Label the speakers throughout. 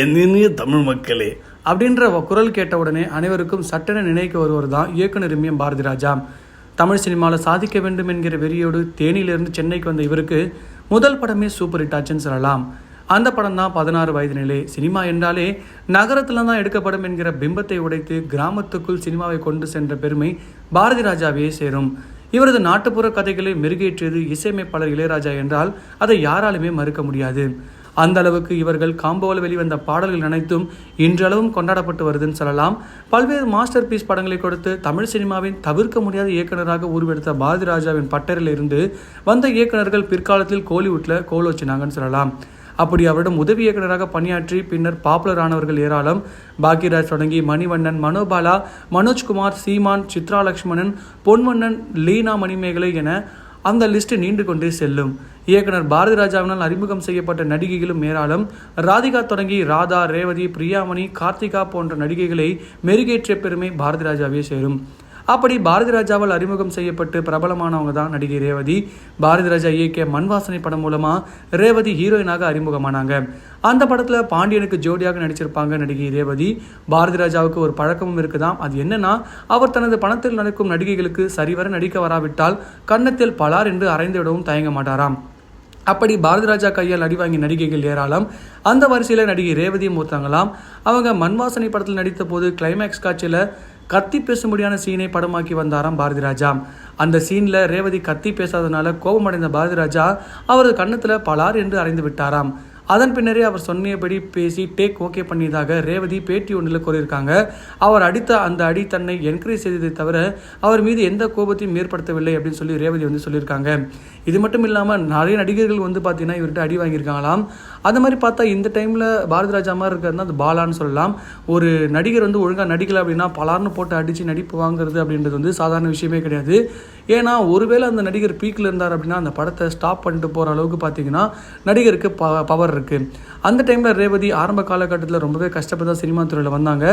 Speaker 1: என்னென்ன தமிழ் மக்களே அப்படின்ற குரல் கேட்ட உடனே அனைவருக்கும் சட்டென நினைக்க வருவர் தான் இயக்குனர் இமயம் பாரதி ராஜா. தமிழ் சினிமாவில் சாதிக்க வேண்டும் என்கிற வெறியோடு தேனியிலிருந்து சென்னைக்கு வந்த இவருக்கு முதல் படமே சூப்பர் ஹிட் ஆச்சுன்னு சொல்லலாம். அந்த படம் தான் பதினாறு வயதினிலே சினிமா என்றாலே நகரத்தில் தான் எடுக்கப்படும் என்கிற பிம்பத்தை உடைத்து கிராமத்துக்குள் சினிமாவை கொண்டு சென்ற பெருமை பாரதி ராஜாவையே சேரும். இவரது நாட்டுப்புற கதைகளை மெருகேற்றியது இசையமைப்பாளர் இளையராஜா என்றால் அதை யாராலுமே மறுக்க முடியாது. அந்த அளவுக்கு இவர்கள் காம்போவில் வெளிவந்த பாடல்கள் அனைத்தும் இன்றளவும் கொண்டாடப்பட்டு வருதுன்னு சொல்லலாம். பல்வேறு மாஸ்டர் பீஸ் படங்களை கொடுத்து தமிழ் சினிமாவின் தவிர்க்க முடியாத இயக்குனராக உருவெடுத்த பாரதி ராஜாவின் பட்டரில் இருந்து வந்த இயக்குனர்கள் பிற்காலத்தில் கோலிவுட்டில் கோல் வச்சினாங்கன்னு சொல்லலாம். அப்படி அவரிடம் உதவி இயக்குனராக பணியாற்றி பின்னர் பாப்புலர் ஆனவர்கள் ஏராளம். பாக்யராஜ் தொடங்கி மணிவண்ணன் மனோபாலா மனோஜ்குமார் சீமான் சித்ரா லக்ஷ்மணன் பொன்வண்ணன் லீனா மணிமேகலை என அந்த லிஸ்ட் நீண்டு கொண்டே செல்லும். இயக்குனர் பாரதி ராஜாவினால் அறிமுகம் செய்யப்பட்ட நடிகைகளும் ஏராளம் ராதிகா தொடங்கி ராதா ரேவதி பிரியாமணி கார்த்திகா போன்ற நடிகைகளை மெருகேற்றிய பெருமை பாரதி ராஜாவே சேரும். அப்படி பாரதி ராஜாவால் அறிமுகம் செய்யப்பட்டு பிரபலமானவங்க தான் நடிகை ரேவதி. பாரதி ராஜா இயக்கிய மண்வாசனை படம் மூலமாக ரேவதி ஹீரோயினாக அறிமுகமானாங்க. அந்த படத்தில் பாண்டியனுக்கு ஜோடியாக நடிச்சிருப்பாங்க நடிகை ரேவதி. பாரதி ராஜாவுக்கு ஒரு பழக்கமும் இருக்குதாம். அது என்னன்னா அவர் தனது பணத்தில் நடக்கும் நடிகைகளுக்கு சரிவர நடிக்க வராவிட்டால் கன்னத்தில் பலார் என்று அரைந்துவிடவும் தயங்க மாட்டாராம். அப்படி பாரதி ராஜா கையால் அடிவாங்கி நடிகைகள் ஏராளம். அந்த வரிசையில் நடிகை ரேவதியும் ஒருத்தாங்களாம் அவங்க மண்வாசனை படத்தில் நடித்த போது கிளைமேக்ஸ் காட்சியில் கத்தி பேசும்படியான சீனை படமாக்கி வந்தாராம் பாரதி ராஜா அந்த சீனில் ரேவதி கத்தி பேசாதனால கோபமடைந்த பாரதி ராஜா அவரது கன்னத்தில் பலார் என்று அறைந்து விட்டாராம். அதன் பின்னரே அவர் சொன்னியபடி பேசி டேக் ஓகே பண்ணியதாக ரேவதி பேட்டி ஒன்றில் கூறியிருக்காங்க. அவர் அடித்த அந்த அடி தன்னை என்கரேஜ் செய்ததை தவிர அவர் மீது எந்த கோபத்தையும் ஏற்படுத்தவில்லை அப்படின்னு சொல்லி ரேவதி வந்து சொல்லியிருக்காங்க. இது மட்டும் இல்லாமல் நிறைய நடிகர்கள் வந்து பார்த்தீங்கன்னா இவர்கிட்ட அடி வாங்கியிருக்காங்களாம். அது மாதிரி பார்த்தா இந்த டைமில் பாரதி ராஜா மாதிரி இருக்கிறதுனா அது பாலான்னு சொல்லலாம். ஒரு நடிகர் வந்து ஒழுங்காக நடிக்கலை அப்படின்னா பலார்னு போட்டு அடித்து நடிப்பு வாங்குறது அப்படின்றது வந்து சாதாரண விஷயமே கிடையாது. ஏன்னா ஒருவேளை அந்த நடிகர் பீக்கில் இருந்தார் அப்படின்னா அந்த படத்தை ஸ்டாப் பண்ணிட்டு போகிற அளவுக்கு பார்த்தீங்கன்னா நடிகருக்கு ப பவர் இருக்குது அந்த டைமில் ரேவதி ஆரம்ப காலகட்டத்தில் ரொம்பவே கஷ்டப்பட்டு சினிமா துறையில் வந்தாங்க.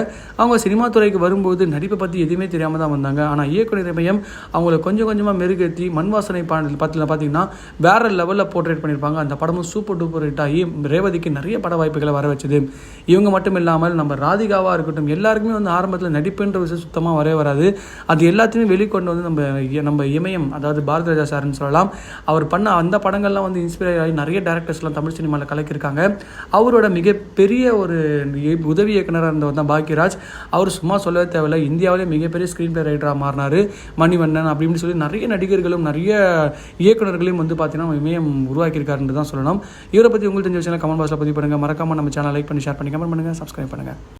Speaker 1: அவங்க சினிமா துறைக்கு வரும்போது நடிப்பை பற்றி எதுவுமே தெரியாமல் தான் வந்தாங்க. ஆனால் இயக்குனர் மையம் அவங்கள கொஞ்சம் கொஞ்சமாக மெருகேற்றி மண் வாசனை பாடல் பத்தில் பார்த்தீங்கன்னா வேற லெவலில் போர்ட்ரேட் பண்ணியிருப்பாங்க அந்த படமும் சூப்பர் டூப்பர் ஹிட் ஆகி ரேவதிக்கு நிறைய பட வாய்ப்புகளை வர வச்சது. இவங்க மட்டும் இல்லாமல் நம்ம ராதிகாவாக இருக்கட்டும் எல்லாருக்குமே வந்து ஆரம்பத்தில் நடிப்புன்ற விஷயம் சுத்தமாக வரவே வராது. அது எல்லாத்தையுமே வெளிக்கொண்டு வந்து நம்ம நம்ம இமயம் அதாவது பாரதிராஜா சார்னு சொல்லலாம் அவர் பண்ண அந்த படங்கள்லாம் வந்து இன்ஸ்பயர் ஆகி நிறைய டேரக்டர்ஸ்லாம் தமிழ் சினிமாவில் கலக்கியிருக்காங்க. அவரோட மிகப்பெரிய ஒரு உதவி இயக்குனராக இருந்தவர் தான் பாக்யராஜ். அவர் சும்மா சொல்லவே தேவையில்லை இந்தியாவிலே மிகப்பெரிய ஸ்க்ரீன் பிளே ரைட்டராக மாறினார். மணிவண்ணன் அப்படி இப்படின்னு சொல்லி நிறைய நடிகர்களும் நிறைய இயக்குனர்களையும் வந்து பார்த்தீங்கன்னா இமயம் உருவாக்கியிருக்காருன்னு தான் சொல்லணும். இவரை பற்றி உங்களுக்கு தெரிஞ்ச விஷயம் கமெண்ட் பாக்ஸில் பதிவு பண்ணுங்கள் மறக்காமல் நம்ம சேனல் லைக் பண்ணி ஷேர் பண்ணி கமெண்ட் பண்ணுங்கள் சப்ஸ்கிரைப் பண்ணுங்கள்